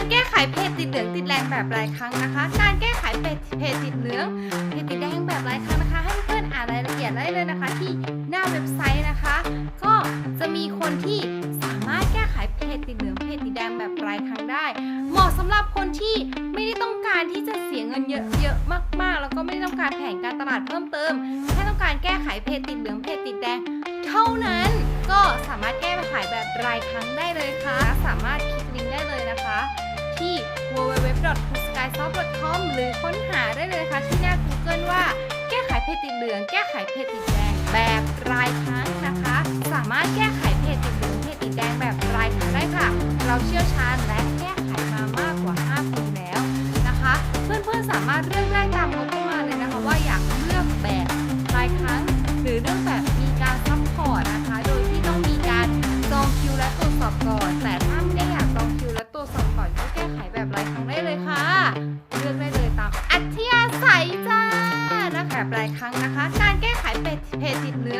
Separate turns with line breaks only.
การแก้ไขเพจติดเหลืองติดแดงแบบรายครั้งนะคะ การแก้ไขเพจเพจติดเหลืองเพจติดแดงแบบรายครั้งนะคะ ให้เพื่อนอ่านรายละเอียดได้เลยนะคะ ที่หน้าเว็บไซต์นะคะ ก็จะมีคนที่สามารถแก้ไขเพจติดเหลืองเพจติดแดงแบบรายครั้งได้ เหมาะสำหรับคนที่ไม่ได้ต้องการที่จะเสียเงินเยอะๆมากๆ แล้วก็ไม่ได้ต้องการแผนการตลาดเพิ่มเติมแค่ต้องการแก้ไขเพจติดเหลืองเพจติดแดงเท่านั้นก็สามารถแก้ไขแบบรายครั้งได้เลยค่ะ สามารถคลิกลิงก์ได้เลยนะคะ www.skysoft.com หรือค้นหาได้เลยค่ะที่หน้า Google ว่าแก้ไขเพจติดเหลือง แก้ไขเพจติดแดงแบบรายครั้งนะคะ สามารถแก้ไขเพจติดเหลืองเพจติดแดงแบบรายครั้งได้ค่ะ เราเชี่ยวชาญและแก้ไขมามากกว่า 5 ปีแล้วนะคะ เพื่อนๆสามารถเลือกได้ตามงบ แบบรายครั้งนะคะ การแก้ไขเพจติดเนื้อ